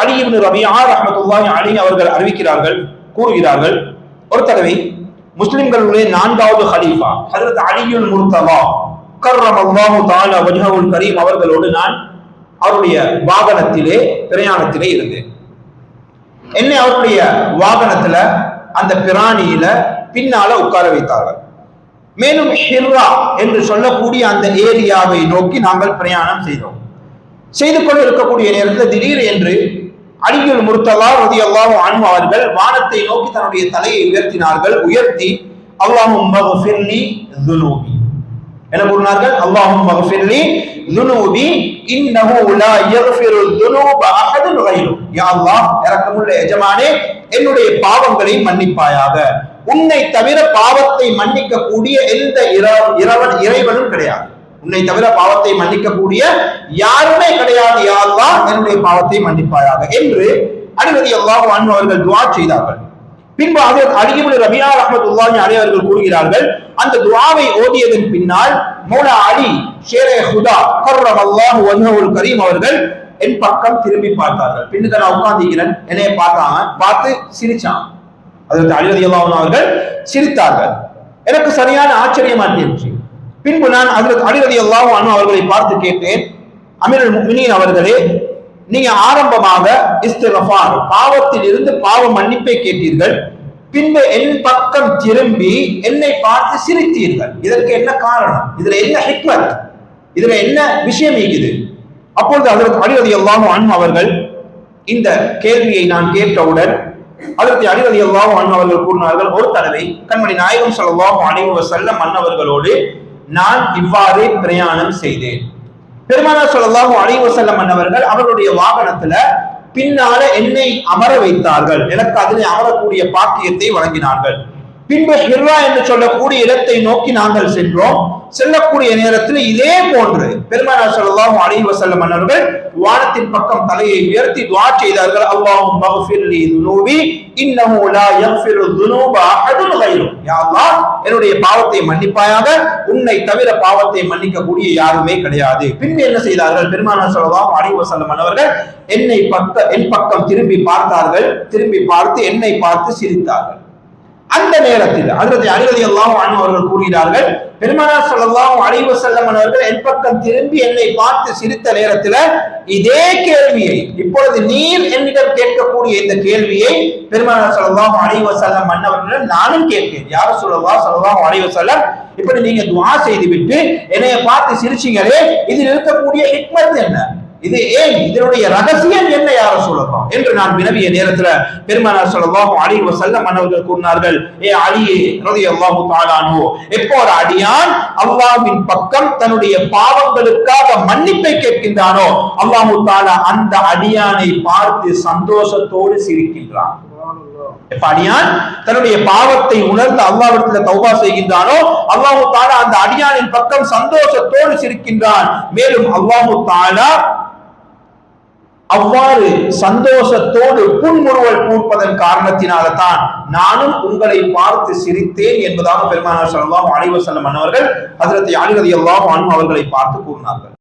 அலிபின் ரபியா ரஹமத்துல்லாஹி அலி அவர்கள் அறிவிக்கிறார்கள் கூறுகிறார்கள் ஒரு தடவை முஸ்லிம்களுடைய நான்காவது ஹலீஃபா ஹஜரத் அலியுல் முர்தவா கர்ரமல்லாஹு தாலா வஜ்ஹவுல் கரீம் அவர்களோடு நான் அவருடைய வாகனத்திலே பிரயாணத்திலே இருந்தேன். என்னை அவருடைய வாகனத்துல அந்த பிராணியில பின்னால உட்கார வைத்தார்கள். மேலும் ஹிர்ரா என்று சொல்லக்கூடிய அந்த ஏரியாவை நோக்கி நாங்கள் பிரயாணம் செய்தோம். செய்து கொண்டு இருக்கக்கூடிய நேரத்தில் திடீர் என்று அடியுல் முர்த்தலா ரதி அல்லாஹு அன்பு அவர்கள் வானத்தை நோக்கி தன்னுடைய தலையை உயர்த்தினார்கள். உயர்த்தி அல்லாஹும் மகஃபிர்லி துனூபி என்ன கூறினார்கள்? அல்லாஹும் மகஃபிர்லி துனூபி இன்னஹு லா யக்ஃபிரு துனூப அஹதுன் கைரு. யா அல்லாஹ் இரக்கமுள்ள எஜமானே என்னுடைய பாவங்களை மன்னிப்பாயாக. உன்னை தவிர பாவத்தை மன்னிக்க கூடிய எந்த இர- இறைவன் இறைவனும் கிடையாது. உன்னை தவிர பாவத்தை மன்னிக்கக்கூடிய யாருமே கிடையாது யாருவா என்னுடைய பாவத்தை மன்னிப்பாயாக என்று அனுமதி அல்லாஹ் அன்பு அவர்கள் துவா செய்தார்கள். பின்பு அதற்கு அலிபுல் ரபியா ரஹமத்துல்லாஹி அலி அவர்கள் கூறுகிறார்கள் அந்த துவாவை ஓதியதன் பின்னால் மௌலா அலி ஷேரே ஹுதா கர்ரம் அல்லாஹ் வஜ்ஹுல் கரீம் அவர்கள் என் பக்கம் திரும்பி பார்த்தார்கள். பின்னுக்கு நான் உட்கார்ந்திருக்கிறேன். என்னைய பார்த்தாங்க. பார்த்து சிரிச்சான் அதற்கு அலி ரதி அன்ஹு அவர்கள் சிரித்தார்கள். எனக்கு சரியான ஆச்சரியமா இருந்துச்சு. பின்பு நான் அதற்கு அலி ரலியல்லாஹு அன்ஹு அவர்களை பார்த்து கேட்டேன் அமீருல் முஃமினீன் அவர்களே நீங்க ஆரம்பமாக இஸ்திரஃபார் பாவத்தில் இருந்து பாவ மன்னிப்பை கேட்டீர்கள் பின்பு என் பக்கம் திரும்பி என்னை பார்த்து சிரித்தீர்கள். இதற்கு என்ன காரணம்? இதுல என்ன ஹிக்மத்? இதுல என்ன விஷயம் இருக்குது? அப்பொழுது அதற்கு அலிரதி அல்லாஹும் அன் அவர்கள் இந்த கேள்வியை நான் கேட்டவுடன் அதற்கு அலிரதி அல்லாஹும் அன் அவர்கள் கூறினார்கள் ஒரு தடவை கண்மணி நாயகம் ஸல்லல்லாஹு அலைஹி செல்ல மன்னவர்களோடு நான் இவ்வாறே பிரயாணம் செய்தேன். பெருமானா ஸல்லல்லாஹு அலைஹி அன்னவர்கள் அவருடைய வாகனத்துல பின்னால என்னை அமர வைத்தார்கள். எனக்கு அதிலே அமரக்கூடிய பாக்கியத்தை வழங்கினார்கள். பின்பு ஹிர்ரா என்று சொல்லக்கூடிய இடத்தை நோக்கி நாங்கள் சென்றோம். செல்லக்கூடிய நேரத்தில் இதே போன்று பெருமானார் சொல்லலாம் அலி வசல்லம் அவர்கள் வானத்தின் பக்கம் தலையை உயர்த்தி துவா செய்தார்கள். அல்லாஹும் மக்ஃபிர் துனூபி இன்னஹு லா யக்ஃபிரு துனூப அஹதுன் கைரு யா அல்லாஹ் என்னுடைய பாவத்தை மன்னிப்பாயாக உன்னை தவிர பாவத்தை மன்னிக்க கூடிய யாருமே கிடையாது. பின்பு என்ன செய்தார்கள்? பெருமானார் சொல்லலாம் அலி வசல்லம் அவர்கள் என்னை பக்க என் பக்கம் திரும்பி பார்த்தார்கள். திரும்பி பார்த்து என்னை பார்த்து சிரித்தார்கள். அந்த நேரத்தில். அதற்கு அலிரதி எல்லாம் அவர்கள் கூறுகிறார்கள் பெருமனார் சொல்லலாம் அழிவு வஸல்லம் அவர்கள் என் பக்கம் திரும்பி என்னை பார்த்து சிரித்த நேரத்தில் இதே கேள்வியை இப்பொழுது நீர் என்னிடம் கேட்கக்கூடிய இந்த கேள்வியை பெருமனார் சொல்லலாம் அழிவு செல்லம் மன்னவர்களிடம் நானும் கேட்கிறேன் யார் ஸல்லல்லாஹு சொல்லலாம் அழிவு செல்லம் இப்படி நீங்க துவா செய்து விட்டு என்னைய பார்த்து சிரிச்சீங்களே இதில் இருக்கக்கூடிய ஹிக்மத் என்ன? இது ஏன்? இதனுடைய ரகசியம் என்ன யார சொல்லலாம் என்று நான் வினவிய நேரத்துல பெருமானார் ஸல்லல்லாஹு அலி வஸல்லம் மன்னர்கள் கூறினார்கள் ஏ அலியே ரதி அல்லாஹு அன்ஹு எப்போ ஒரு அடியான் அல்லாஹ்வின் பக்கம் தன்னுடைய பாவங்களுக்காக மன்னிப்பை கேட்கின்றானோ அல்லாஹு தாலா அந்த அடியானை பார்த்து சந்தோஷத்தோடு சிரிக்கின்றான். அடியான் தன்னுடைய பாவத்தை உணர்ந்து அல்லாவிடத்துல தௌபா செய்கின்றானோ அல்லாஹு தாலா அந்த அடியானின் பக்கம் சந்தோஷத்தோடு சிரிக்கின்றான். மேலும் அல்லாஹு தாலா அவ்வாறு சந்தோஷத்தோடு புன்முறுவல் பூப்பதன் காரணத்தினால தான் நானும் உங்களை பார்த்து சிரித்தேன் என்பதாக பெருமானார் ஸல்லல்லாஹு அலைஹி வஸல்லம் அன்னவர்கள் அதிரத்தை அலி எல்லாம் அவர்களை பார்த்து கூறினார்கள்.